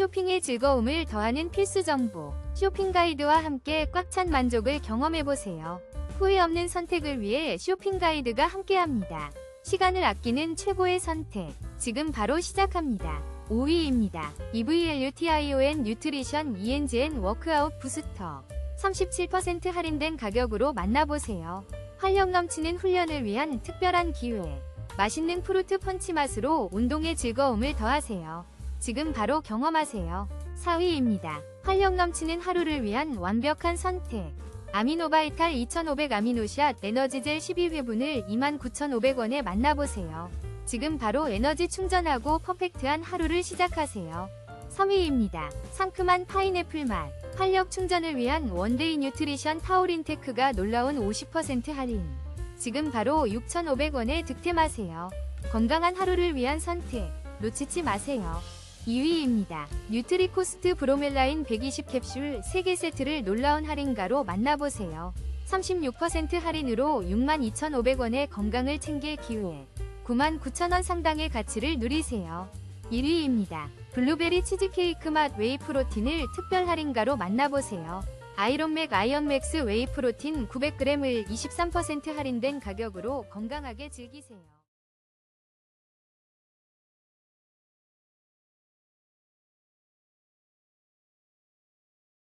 쇼핑의 즐거움을 더하는 필수 정보. 쇼핑 가이드와 함께 꽉 찬 만족을 경험해보세요. 후회 없는 선택을 위해 쇼핑 가이드가 함께합니다. 시간을 아끼는 최고의 선택. 지금 바로 시작합니다. 5위입니다. E EVLUTION 뉴트리션 ENGN 워크아웃 부스터. 37% 할인된 가격으로 만나보세요. 활력 넘치는 훈련을 위한 특별한 기회. 맛있는 프루트 펀치 맛으로 운동의 즐거움을 더하세요. 지금 바로 경험하세요. 4위입니다. 활력 넘치는 하루를 위한 완벽한 선택. 아미노바이탈 2500 아미노샷 에너지젤 12회분을 29,500원에 만나보세요. 지금 바로 에너지 충전하고 퍼펙트한 하루를 시작하세요. 3위입니다. 상큼한 파인애플 맛. 활력 충전을 위한 원데이 뉴트리션 타우린테크가 놀라운 50% 할인. 지금 바로 6,500원에 득템하세요. 건강한 하루를 위한 선택. 놓치지 마세요. 2위입니다. 뉴트리코스트 브로멜라인 120 캡슐 3개 세트를 놀라운 할인가로 만나보세요. 36% 할인으로 62,500원의 건강을 챙길 기회. 99,000원 상당의 가치를 누리세요. 1위입니다. 블루베리 치즈케이크 맛 웨이 프로틴을 특별 할인가로 만나보세요. 아이론맥 아이언맥스 웨이 프로틴 900g을 23% 할인된 가격으로 건강하게 즐기세요.